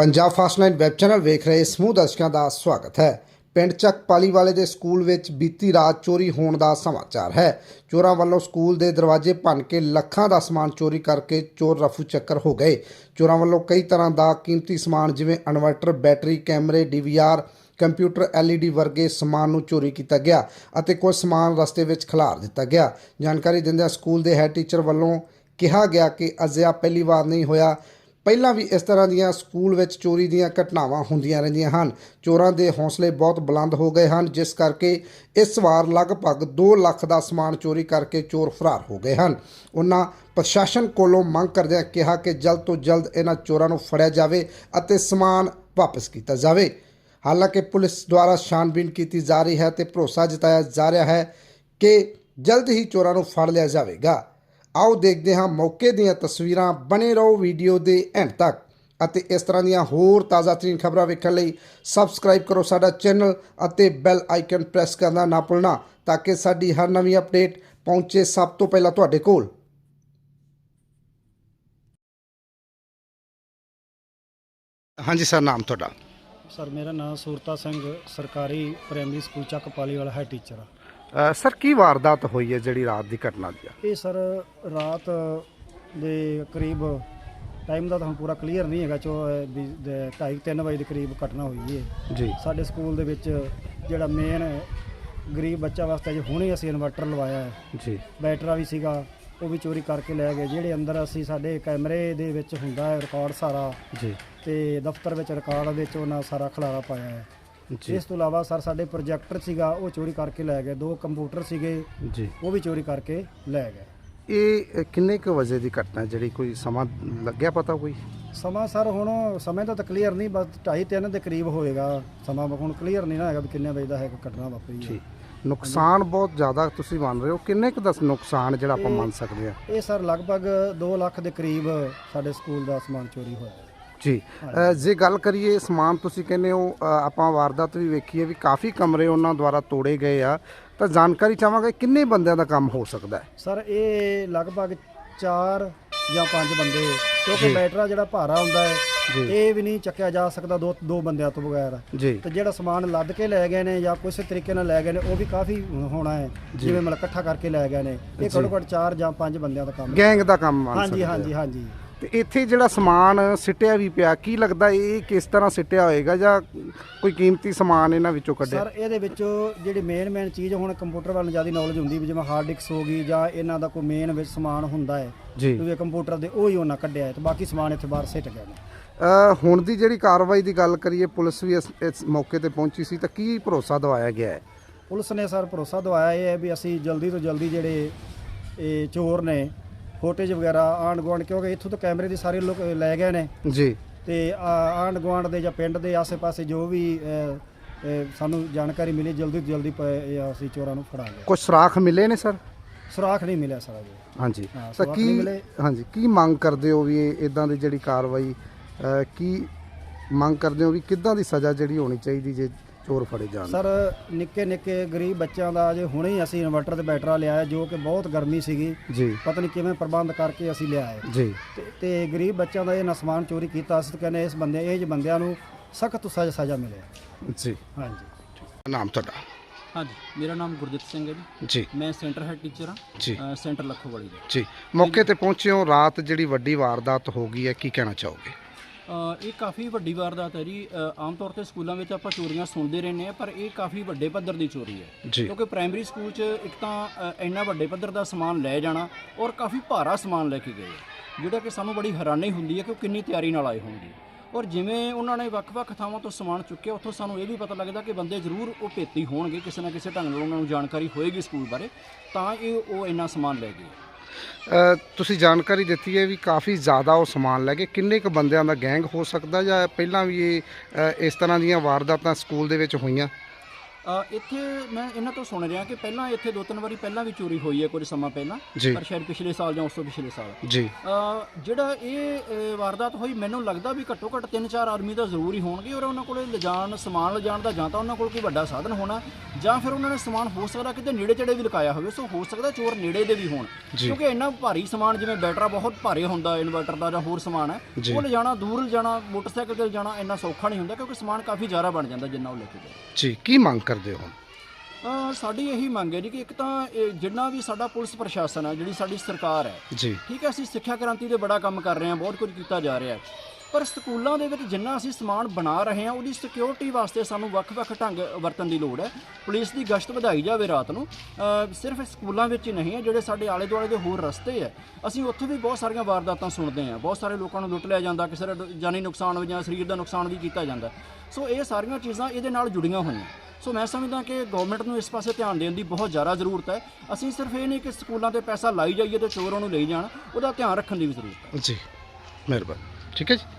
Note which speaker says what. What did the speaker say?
Speaker 1: Punjab ਫਾਸਟਲਾਈਨ web channel ਵੇਖ ਰਹੇ ਸਮੂਹ ਦਰਸ਼ਕਾਂ ਦਾ ਸਵਾਗਤ ਹੈ। ਪਿੰਡ ਚੱਕ ਪਾਲੀਵਾਲੇ ਦੇ ਸਕੂਲ ਵਿੱਚ ਬੀਤੀ ਰਾਤ ਚੋਰੀ ਹੋਣ ਦਾ ਸਮਾਚਾਰ ਹੈ। ਚੋਰਾਂ ਵੱਲੋਂ ਸਕੂਲ ਦੇ ਦਰਵਾਜ਼ੇ ਭੰਨ ਕੇ ਲੱਖਾਂ ਦਾ ਸਮਾਨ ਚੋਰੀ ਕਰਕੇ ਚੋਰ ਰਫੂ ਚੱਕਰ ਹੋ ਗਏ। ਚੋਰਾਂ ਵੱਲੋਂ ਕਈ ਤਰ੍ਹਾਂ ਦਾ ਕੀਮਤੀ ਸਮਾਨ ਜਿਵੇਂ ਇਨਵਰਟਰ, ਬੈਟਰੀ, ਕੈਮਰੇ, ਡੀਵੀਆਰ, ਕੰਪਿਊਟਰ LED ਵਰਗੇ ਸਮਾਨ ਨੂੰ ਚੋਰੀ ਕੀਤਾ ਗਿਆ ਅਤੇ ਕੁਝ ਸਮਾਨ ਰਸਤੇ ਵਿੱਚ ਖਿਲਾਰ ਦਿੱਤਾ ਗਿਆ। ਜਾਣਕਾਰੀ ਦਿੰਦਿਆਂ ਸਕੂਲ ਦੇ ਹੈਡ ਟੀਚਰ ਵੱਲੋਂ ਕਿਹਾ ਗਿਆ ਕਿ ਅਜਿਹਾ ਪਹਿਲੀ ਵਾਰ ਨਹੀਂ ਹੋਇਆ। ਪਹਿਲਾਂ ਵੀ ਇਸ ਤਰ੍ਹਾਂ ਦੀਆਂ ਸਕੂਲ ਵਿੱਚ ਚੋਰੀ ਦੀਆਂ ਘਟਨਾਵਾਂ ਹੁੰਦੀਆਂ ਰਹਿੰਦੀਆਂ ਹਨ। ਚੋਰਾਂ ਦੇ ਹੌਸਲੇ ਬਹੁਤ ਬੁਲੰਦ ਹੋ ਗਏ ਹਨ, ਜਿਸ ਕਰਕੇ ਇਸ ਵਾਰ ਲਗਭਗ 2 ਲੱਖ ਦਾ ਸਮਾਨ ਚੋਰੀ ਕਰਕੇ ਚੋਰ ਫਰਾਰ ਹੋ ਗਏ ਹਨ। ਉਹਨਾਂ ਪ੍ਰਸ਼ਾਸਨ ਕੋਲੋਂ ਮੰਗ ਕਰਦਿਆਂ ਕਿਹਾ ਕਿ ਜਲਦ ਤੋਂ ਜਲਦ ਇਹਨਾਂ ਚੋਰਾਂ ਨੂੰ ਫੜਿਆ ਜਾਵੇ ਅਤੇ ਸਮਾਨ ਵਾਪਸ ਕੀਤਾ ਜਾਵੇ। ਹਾਲਾਂਕਿ ਪੁਲਿਸ ਦੁਆਰਾ ਛਾਨਬੀਨ ਕੀਤੀ ਜਾ ਰਹੀ ਹੈ ਤੇ ਭਰੋਸਾ ਜਤਾਇਆ ਜਾ ਰਿਹਾ ਹੈ ਕਿ ਜਲਦ ਹੀ ਚੋਰਾਂ ਨੂੰ ਫੜ ਲਿਆ ਜਾਵੇਗਾ। ਆਓ ਦੇਖਦੇ ਹਾਂ ਮੌਕੇ ਦੀਆਂ ਤਸਵੀਰਾਂ। ਬਣੇ ਰਹੋ ਵੀਡੀਓ ਦੇ ਐਂਡ ਤੱਕ। ਅਤੇ ਇਸ ਤਰ੍ਹਾਂ ਦੀਆਂ ਹੋਰ ਤਾਜ਼ਾ ਤਰੀਨ ਖਬਰਾਂ ਵੇਖਣ ਲਈ ਸਬਸਕ੍ਰਾਈਬ ਕਰੋ ਸਾਡਾ ਚੈਨਲ ਅਤੇ ਬੈਲ ਆਈਕਨ ਪ੍ਰੈਸ ਕਰਨਾ ਨਾ ਭੁੱਲਣਾ, ਤਾਂ ਕਿ ਸਾਡੀ ਹਰ ਨਵੀਂ ਅਪਡੇਟ ਪਹੁੰਚੇ ਸਭ ਤੋਂ ਪਹਿਲਾਂ ਤੁਹਾਡੇ ਕੋਲ। ਹਾਂਜੀ ਸਰ, ਨਾਮ ਤੁਹਾਡਾ?
Speaker 2: ਸਰ, ਮੇਰਾ ਨਾਮ ਸੂਰਤਾ ਸਿੰਘ, ਸਰਕਾਰੀ ਪ੍ਰਾਇਮਰੀ ਸਕੂਲ ਚੱਕ ਵਾਲਾ ਹੈ ਟੀਚਰ ਆ।
Speaker 1: ਸਰ ਕੀ ਵਾਰਦਾਤ ਹੋਈ ਹੈ ਜਿਹੜੀ ਰਾਤ ਦੀ ਘਟਨਾ ਦੀ ਆ?
Speaker 2: ਇਹ ਸਰ ਰਾਤ ਦੇ ਕਰੀਬ ਟਾਈਮ ਦਾ ਤਾਂ ਪੂਰਾ ਕਲੀਅਰ ਨਹੀਂ ਹੈਗਾ ਚੋ 2:30 3 ਵਜੇ ਦੇ ਕਰੀਬ ਘਟਨਾ ਹੋਈ ਹੈ
Speaker 1: ਜੀ।
Speaker 2: ਸਾਡੇ ਸਕੂਲ ਦੇ ਵਿੱਚ ਜਿਹੜਾ ਮੇਨ ਗਰੀਬ ਬੱਚਾ ਵਾਸਤੇ ਜੇ ਹੁਣੇ ਅਸੀਂ ਇਨਵਰਟਰ ਲਵਾਇਆ ਹੈ।
Speaker 1: ਜੀ।
Speaker 2: ਬੈਟਰਾ ਵੀ ਸੀਗਾ ਉਹ ਵੀ ਚੋਰੀ ਕਰਕੇ ਲੈ ਗਏ ਜਿਹੜੇ ਅੰਦਰ ਅਸੀਂ ਸਾਡੇ ਕੈਮਰੇ ਦੇ ਵਿੱਚ ਹੁੰਦਾ ਹੈ ਰਿਕਾਰਡ ਸਾਰਾ।
Speaker 1: ਜੀ।
Speaker 2: ਤੇ ਦਫ਼ਤਰ ਵਿੱਚ ਰਿਕਾਰਡ ਵਿੱਚ ਉਹਨਾਂ ਸਾਰਾ ਖਲਾਰਾ ਪਾਇਆ ਹੈ। ਇਸ ਤੋਂ ਇਲਾਵਾ ਸਰ ਸਾਡੇ ਪ੍ਰੋਜੈਕਟਰ ਸੀਗਾ ਉਹ ਚੋਰੀ ਕਰਕੇ ਲੈ ਗਏ। ਦੋ ਕੰਪਿਊਟਰ ਸੀਗੇ
Speaker 1: ਜੀ।
Speaker 2: ਉਹ ਵੀ ਚੋਰੀ ਕਰਕੇ ਲੈ ਗਏ।
Speaker 1: ਇਹ ਕਿੰਨੇ ਕੁ ਵਜੇ ਦੀ ਘਟਨਾ ਜਿਹੜੀ ਕੋਈ ਸਮਾਂ ਲੱਗਿਆ ਪਤਾ ਕੋਈ?
Speaker 2: ਸਮਾਂ ਸਰ ਹੁਣ ਸਮੇਂ ਤਾਂ ਕਲੀਅਰ ਨਹੀਂ ਬਸ 2:30 3 ਦੇ ਕਰੀਬ ਹੋਏਗਾ। ਸਮਾਂ ਹੁਣ ਕਲੀਅਰ ਨਹੀਂ ਨਾ ਹੈਗਾ ਵੀ ਕਿੰਨੇ ਵਜੇ ਦਾ ਹੈ ਘਟਨਾ ਵਾਪਰੀ ਹੈ।
Speaker 1: ਜੀ ਨੁਕਸਾਨ ਬਹੁਤ ਜ਼ਿਆਦਾ ਤੁਸੀਂ ਮੰਨ ਰਹੇ ਹੋ। ਕਿੰਨੇ ਕੁ ਦਾ ਨੁਕਸਾਨ ਜਿਹੜਾ ਆਪਾਂ ਮੰਨ ਸਕਦੇ ਹਾਂ?
Speaker 2: ਇਹ ਸਰ ਲਗਭਗ 2 ਲੱਖ ਦੇ ਕਰੀਬ ਸਾਡੇ ਸਕੂਲ ਦਾ ਸਮਾਨ ਚੋਰੀ ਹੋਇਆ।
Speaker 1: ਜੀ ਅ, ਜੇ ਗੱਲ ਕਰੀਏ ਸਮਾਨ ਤੁਸੀਂ ਕਹਿੰਦੇ ਹੋ ਅ, ਆਪਾਂ ਵਾਰਦਾਤ ਵੀ ਵੇਖੀ ਹੈ ਵੀ ਕਾਫੀ ਕਮਰੇ ਉਹਨਾਂ ਦੁਆਰਾ ਤੋੜੇ ਗਏ ਆ। ਤਾਂ ਜਾਣਕਾਰੀ ਚਾਹਾਂਗੇ ਕਿੰਨੇ ਬੰਦਿਆਂ ਦਾ ਕੰਮ ਹੋ ਸਕਦਾ ਹੈ?
Speaker 2: ਸਰ ਇਹ ਲਗਭਗ 4 ਜਾਂ 5 ਬੰਦੇ ਕਿਉਂਕਿ ਬੈਟਰਾ ਜਿਹੜਾ ਭਾਰਾ ਹੁੰਦਾ ਹੈ। ਇਹ ਵੀ ਨਹੀਂ ਚੱਕਿਆ ਜਾ ਸਕਦਾ ਦੋ ਦੋ ਬੰਦਿਆਂ ਤੋਂ ਬਗੈਰ।
Speaker 1: ਜੀ।
Speaker 2: ਤੇ ਜਿਹੜਾ ਸਮਾਨ ਲੱਦ ਕੇ ਲੈ ਗਏ ਨੇ ਜਾਂ ਕਿਸੇ ਤਰੀਕੇ ਨਾਲ ਲੈ ਗਏ ਨੇ ਉਹ ਵੀ ਕਾਫੀ ਹੋਣਾ ਹੈ ਜਿਵੇਂ ਮਤਲਬ ਇਕੱਠਾ ਕਰਕੇ ਲੈ ਗਏ ਨੇ। ਇਹ ਘੱਟੋ ਘੱਟ 4 ਜਾਂ 5 ਬੰਦਿਆਂ ਦਾ ਕੰਮ ਹੈ।
Speaker 1: ਗੈਂਗ ਦਾ ਕੰਮ ਮੰਨ
Speaker 2: ਹਾਂਜੀ
Speaker 1: ਸਕਦੇ
Speaker 2: ਹਾਂਜੀ। ਹਾਂਜੀ।
Speaker 1: ਤੇ ਇੱਥੇ ਜਿਹੜਾ ਸਮਾਨ ਸਿੱਟਿਆ ਵੀ ਪਿਆ ਕੀ ਲੱਗਦਾ ਇਹ ਕਿਸ ਤਰ੍ਹਾਂ ਸਿੱਟਿਆ ਹੋਏਗਾ ਜਾਂ ਕੋਈ ਕੀਮਤੀ ਸਮਾਨ ਇਹਨਾਂ ਵਿੱਚੋਂ ਕੱਢਿਆ?
Speaker 2: ਸਰ ਇਹਦੇ ਵਿੱਚੋਂ ਜਿਹੜੀ ਮੇਨ ਮੇਨ ਚੀਜ਼ ਹੁਣ ਕੰਪਿਊਟਰ ਵੱਲ ਜ਼ਿਆਦਾ ਨੌਲੇਜ ਹੁੰਦੀ ਵੀ ਜਿਵੇਂ ਹਾਰਡ ਡਿਸਕ ਹੋ ਗਈ ਜਾਂ ਇਹਨਾਂ ਦਾ ਕੋਈ ਮੇਨ ਵਿੱਚ ਸਮਾਨ ਹੁੰਦਾ ਹੈ
Speaker 1: ਜੀ।
Speaker 2: ਜਿਵੇਂ ਕੰਪਿਊਟਰ ਦੇ ਉਹ ਹੀ ਉਹਨਾਂ ਕੱਢਿਆ ਹੈ ਤੇ ਬਾਕੀ ਸਮਾਨ ਇੱਥੇ ਬਾਹਰ ਸਿੱਟ ਗਏ ਨੇ
Speaker 1: ਹੁਣ ਦੀ ਜਿਹੜੀ ਕਾਰਵਾਈ ਦੀ ਗੱਲ ਕਰੀਏ ਪੁਲਿਸ ਵੀ ਇਸ ਇਸ ਮੌਕੇ ਤੇ ਪਹੁੰਚੀ ਸੀ ਤਾਂ ਕੀ ਭਰੋਸਾ ਦਵਾਇਆ ਗਿਆ ਹੈ?
Speaker 2: ਪੁਲਿਸ ਨੇ ਸਰ ਭਰੋਸਾ ਦਵਾਇਆ ਇਹ ਹੈ ਵੀ ਅਸੀਂ ਜਲਦੀ ਤੋਂ ਜਲਦੀ ਜਿਹੜੇ ਇਹ ਚੋਰ ਨੇ ਫੋਟੇਜ ਵਗੈਰਾ ਆਂਢ ਗੁਆਂਢ ਕਿਉਂਕਿ ਇੱਥੋਂ ਤਾਂ ਕੈਮਰੇ ਦੀ ਸਾਰੇ ਲੋਕ ਲੈ ਗਏ ਨੇ।
Speaker 1: ਜੀ।
Speaker 2: ਤੇ ਆ- ਆਂਢ ਗੁਆਂਢ ਦੇ ਜਾਂ ਪਿੰਡ ਦੇ ਆਸੇ-ਪਾਸੇ ਜੋ ਵੀ ਸਾਨੂੰ ਜਾਣਕਾਰੀ ਮਿਲੀ ਜਲਦੀ ਤੋਂ ਜਲਦੀ ਅਸੀਂ ਚੋਰਾਂ ਨੂੰ ਫੜਾ ਗਏ।
Speaker 1: ਕੁਝ ਸੁਰਾਖ ਮਿਲੇ ਨੇ ਸਰ?
Speaker 2: ਸੁਰਾਖ ਨਹੀਂ ਮਿਲਿਆ ਸਰ ਅਜੇ
Speaker 1: ਹਾਂਜੀ। ਤਾਂ ਕੀ। ਹਾਂਜੀ ਕੀ ਮੰਗ ਕਰਦੇ ਹੋ ਵੀ ਇਦਾਂ ਦੀ ਜਿਹੜੀ ਕਾਰਵਾਈ ਕੀ ਮੰਗ ਕਰਦੇ ਹੋ ਵੀ ਕਿੱਦਾਂ ਦੀ ਸਜ਼ਾ ਜਿਹੜੀ ਹੋਣੀ ਚਾਹੀਦੀ ਜੇ ਚੋਰ ਫੜੇ ਜਾਣ।
Speaker 2: ਸਰ ਨਿੱਕੇ ਨਿੱਕੇ ਗਰੀਬ ਬੱਚਿਆਂ ਦਾ ਅਜੇ ਹੁਣੇ ਹੀ ਅਸੀਂ ਇਨਵਰਟਰ ਤੇ ਬੈਟਰਾ ਲਿਆ ਹੈ, ਜੋ ਕਿ ਬਹੁਤ ਗਰਮੀ ਸੀਗੀ
Speaker 1: ਜੀ।
Speaker 2: ਪਤਾ ਨਹੀਂ ਕਿਵੇਂ ਪ੍ਰਬੰਧ ਕਰਕੇ ਅਸੀਂ ਲਿਆ ਹੈ।
Speaker 1: ਜੀ।
Speaker 2: ਤੇ- ਗਰੀਬ ਬੱਚਿਆਂ ਦਾ ਇਹ ਨਾ ਸਮਾਨ ਚੋਰੀ ਕੀਤਾ ਅਸੀਂ ਕਹਿੰਦੇ ਇਸ ਬੰਦੇ ਇਹ ਜਿਹੇ ਬੰਦਿਆਂ ਨੂੰ ਸਖਤ ਸਜ਼ਾ ਸਜ਼ਾ ਮਿਲੇ
Speaker 1: ਜੀ।
Speaker 2: ਹਾਂਜੀ।
Speaker 1: ਨਾਮ ਤੁਹਾਡਾ?
Speaker 3: ਹਾਂਜੀ ਮੇਰਾ ਨਾਮ ਗੁਰਜੀਤ ਸਿੰਘ ਹੈ ਜੀ।
Speaker 1: ਜੀ।
Speaker 3: ਮੈਂ ਸੈਂਟਰ ਹੈਡ ਟੀਚਰ ਹਾਂ
Speaker 1: ਜੀ।
Speaker 3: ਅ, ਸੈਂਟਰ ਲੱਖੋਵਾਲੀ ਦਾ।
Speaker 1: ਜੀ। ਮੌਕੇ ਤੇ ਪਹੁੰਚੇ ਹੋ ਰਾਤ ਜਿਹੜੀ ਵੱਡੀ ਵਾਰਦਾਤ ਹੋ ਗਈ ਹੈ ਕੀ ਕਹਿਣਾ ਚਾਹੋਗੇ?
Speaker 3: ਇਹ ਕਾਫੀ ਵੱਡੀ ਵਾਰਦਾਤ ਹੈ ਜੀ। ਆਮ ਤੌਰ ਤੇ ਸਕੂਲਾਂ ਵਿੱਚ ਆਪਾਂ ਚੋਰੀਆਂ ਸੁਣਦੇ ਰਹਿੰਦੇ ਆ ਪਰ ਇਹ ਕਾਫੀ ਵੱਡੇ ਪੱਧਰ ਦੀ ਚੋਰੀ ਹੈ। ਕਿਉਂਕਿ ਪ੍ਰਾਇਮਰੀ ਸਕੂਲ 'ਚ ਇੱਕ ਤਾਂ ਇੰਨਾ ਵੱਡੇ ਪੱਧਰ ਦਾ ਸਮਾਨ ਲੈ ਜਾਣਾ ਔਰ ਕਾਫੀ ਭਾਰਾ ਸਮਾਨ ਲੈ ਕੇ ਗਏ। ਜਿਹੜਾ ਕਿ ਸਾਨੂੰ ਬੜੀ ਹੈਰਾਨੀ ਹੁੰਦੀ ਹੈ ਕਿ ਉਹ ਕਿੰਨੀ ਤਿਆਰੀ ਨਾਲ ਆਏ ਹੋਣਗੇ। ਔਰ ਜਿਵੇਂ ਉਹਨਾਂ ਨੇ ਵੱਖ-ਵੱਖ ਥਾਵਾਂ ਤੋਂ ਸਮਾਨ ਚੁੱਕਿਆ ਉੱਥੋਂ ਸਾਨੂੰ ਇਹ ਵੀ ਪਤਾ ਲੱਗਦਾ ਕਿ ਬੰਦੇ ਜ਼ਰੂਰ ਉਹ ਭੇਤੀ ਹੋਣਗੇ ਕਿਸੇ ਨਾ ਕਿਸੇ ਢੰਗ ਨਾਲ ਉਹਨਾਂ ਨੂੰ ਜਾਣਕਾਰੀ ਹੋਏਗੀ ਸਕੂਲ ਬਾਰੇ ਤਾਂ ਇਹ ਉਹ ਇੰਨਾ ਸਮਾਨ ਲੈ ਗਏ।
Speaker 1: ਤੁਸੀਂ ਜਾਣਕਾਰੀ ਦਿੱਤੀ ਹੈ ਵੀ ਕਾਫੀ ਜ਼ਿਆਦਾ ਉਹ ਸਮਾਨ ਲੈ ਕੇ ਕਿੰਨੇ ਕੁ ਬੰਦਿਆਂ ਦਾ ਗੈਂਗ ਹੋ ਸਕਦਾ ਜਾਂ ਪਹਿਲਾਂ ਵੀ ਇਹ ਇਸ ਤਰ੍ਹਾਂ ਦੀਆਂ ਵਾਰਦਾਤਾਂ ਸਕੂਲ ਦੇ ਵਿੱਚ ਹੋਈਆਂ?
Speaker 3: ਅ, ਇੱਥੇ ਮੈਂ ਇਹਨਾਂ ਤੋਂ ਸੁਣ ਰਿਹਾ ਕਿ ਪਹਿਲਾਂ ਇੱਥੇ ਦੋ ਤਿੰਨ ਵਾਰੀ ਪਹਿਲਾਂ ਵੀ ਚੋਰੀ ਹੋਈ ਹੈ ਕੁਝ ਸਮਾਂ ਪਹਿਲਾਂ
Speaker 1: ਜੀ।
Speaker 3: ਪਰ ਸ਼ਾਇਦ ਪਿਛਲੇ ਸਾਲ ਜਾਂ ਉਸ ਤੋਂ ਪਿਛਲੇ ਸਾਲ।
Speaker 1: ਜੀ।
Speaker 3: ਅ, ਜਿਹੜਾ ਇਹ ਅ, ਵਾਰਦਾਤ ਹੋਈ ਮੈਨੂੰ ਲੱਗਦਾ ਵੀ ਘੱਟੋ ਘੱਟ ਤਿੰਨ ਚਾਰ ਆਦਮੀ ਤਾਂ ਜ਼ਰੂਰ ਹੀ ਹੋਣਗੇ ਔਰ ਉਹਨਾਂ ਕੋਲੇ ਲਿਜਾਣ ਸਮਾਨ ਲਿਜਾਣ ਦਾ ਜਾਂ ਤਾਂ ਉਹਨਾਂ ਕੋਲ ਕੋਈ ਵੱਡਾ ਸਾਧਨ ਹੋਣਾ ਜਾਂ ਫਿਰ ਉਹਨਾਂ ਨੇ ਸਮਾਨ ਹੋ ਸਕਦਾ ਕਿਤੇ ਨੇੜੇ ਤੇੜੇ ਵੀ ਲੁਕਾਇਆ ਹੋਵੇ ਸੋ ਹੋ ਸਕਦਾ ਚੋਰ ਨੇੜੇ ਦੇ ਵੀ ਹੋਣ।
Speaker 1: ਜੀ।
Speaker 3: ਕਿਉਂਕਿ ਇੰਨਾ ਭਾਰੀ ਸਮਾਨ ਜਿਵੇਂ ਬੈਟਰਾ ਬਹੁਤ ਭਾਰੇ ਹੁੰਦਾ ਇਨਵਰਟਰ ਦਾ ਜਾਂ ਹੋਰ ਸਮਾਨ ਹੈ
Speaker 1: ਜੀ।
Speaker 3: ਉਹ ਲਿਜਾਣਾ ਦੂਰ ਲਿਜਾਣਾ ਮੋਟਰਸਾਈਕਲ ਤੇ ਲਿਜਾਣਾ ਇੰਨਾ ਸੌਖਾ ਨਹੀਂ ਹੁੰਦਾ ਕਿਉਂਕਿ ਸਮਾਨ ਕਾਫੀ ਜ਼ਿਆਦਾ ਬਣ ਜਾਂਦਾ ਜਿੰਨਾ ਉਹ ਲੈ ਕੇ ਗਏ
Speaker 1: ਜੀ ਕੀ ਮੰਗ ਕਰਦੇ ਹੋ?
Speaker 3: ਸਾਡੀ ਇਹੀ ਮੰਗ ਹੈ ਜੀ ਕਿ ਇੱਕ ਤਾਂ ਇਹ ਜਿੰਨਾ ਵੀ ਸਾਡਾ ਪੁਲਿਸ ਪ੍ਰਸ਼ਾਸਨ ਹੈ ਜਿਹੜੀ ਸਾਡੀ ਸਰਕਾਰ ਹੈ
Speaker 1: ਜੀ।
Speaker 3: ਠੀਕ ਹੈ ਅਸੀਂ ਸਿੱਖਿਆ ਕ੍ਰਾਂਤੀ ਤੇ ਬੜਾ ਕੰਮ ਕਰ ਰਹੇ ਹਾਂ ਬਹੁਤ ਕੁਝ ਕੀਤਾ ਜਾ ਰਿਹਾ ਹੈ। ਪਰ ਸਕੂਲਾਂ ਦੇ ਵਿੱਚ ਜਿੰਨਾ ਅਸੀਂ ਸਮਾਨ ਬਣਾ ਰਹੇ ਹਾਂ ਉਹਦੀ ਸਿਕਿਉਰਿਟੀ ਵਾਸਤੇ ਸਾਨੂੰ ਵੱਖ-ਵੱਖ ਢੰਗ ਵਰਤਣ ਦੀ ਲੋੜ ਹੈ। ਪੁਲਿਸ ਦੀ ਗਸ਼ਤ ਵਧਾਈ ਜਾਵੇ ਰਾਤ ਨੂੰ। ਸਿਰਫ ਸਕੂਲਾਂ ਵਿੱਚ ਹੀ ਨਹੀਂ ਹੈ ਜਿਹੜੇ ਸਾਡੇ ਆਲੇ-ਦੁਆਲੇ ਦੇ ਹੋਰ ਰਸਤੇ ਹੈ ਅਸੀਂ ਉੱਥੇ ਵੀ ਬਹੁਤ ਸਾਰੀਆਂ ਵਾਰਦਾਤਾਂ ਸੁਣਦੇ ਹਾਂ। ਬਹੁਤ ਸਾਰੇ ਲੋਕਾਂ ਨੂੰ ਲੁੱਟ ਲਿਆ ਜਾਂਦਾ ਕਿਸੇ ਦਾ ਜਾਨੀ ਨੁਕਸਾਨ ਜਾਂ ਸਰੀਰ ਦਾ ਨੁਕਸਾਨ ਵੀ ਕੀਤਾ ਜਾਂਦਾ। ਸੋ ਇਹ ਸਾਰੀਆਂ ਚੀਜ਼ਾਂ ਇਹਦੇ ਨਾਲ ਜੁੜੀਆਂ ਹੋਈਆਂ। ਸੋ ਮੈਂ ਸਮਝਦਾ ਕਿ ਗਵਰਨਮੈਂਟ ਨੂੰ ਇਸ ਪਾਸੇ ਧਿਆਨ ਦੇਣ ਦੀ ਬਹੁਤ ਜ਼ਿਆਦਾ ਜ਼ਰੂਰਤ ਹੈ। ਅਸੀਂ ਸਿਰਫ ਇਹ ਨਹੀਂ ਕਿ ਸਕੂਲਾਂ ਤੇ ਪੈਸਾ ਲਾਈ ਜਾਈਏ ਤੇ ਚੋਰਾਂ ਨੂੰ ਲਈ ਜਾਣ, ਉਹਦਾ ਧਿਆਨ ਰੱਖਣ ਦੀ ਵੀ ਜ਼ਰੂਰਤ ਹੈ।
Speaker 1: ਜੀ, ਮਿਹਰਬਾਨੀ। ਠੀਕ ਹੈ ਜੀ।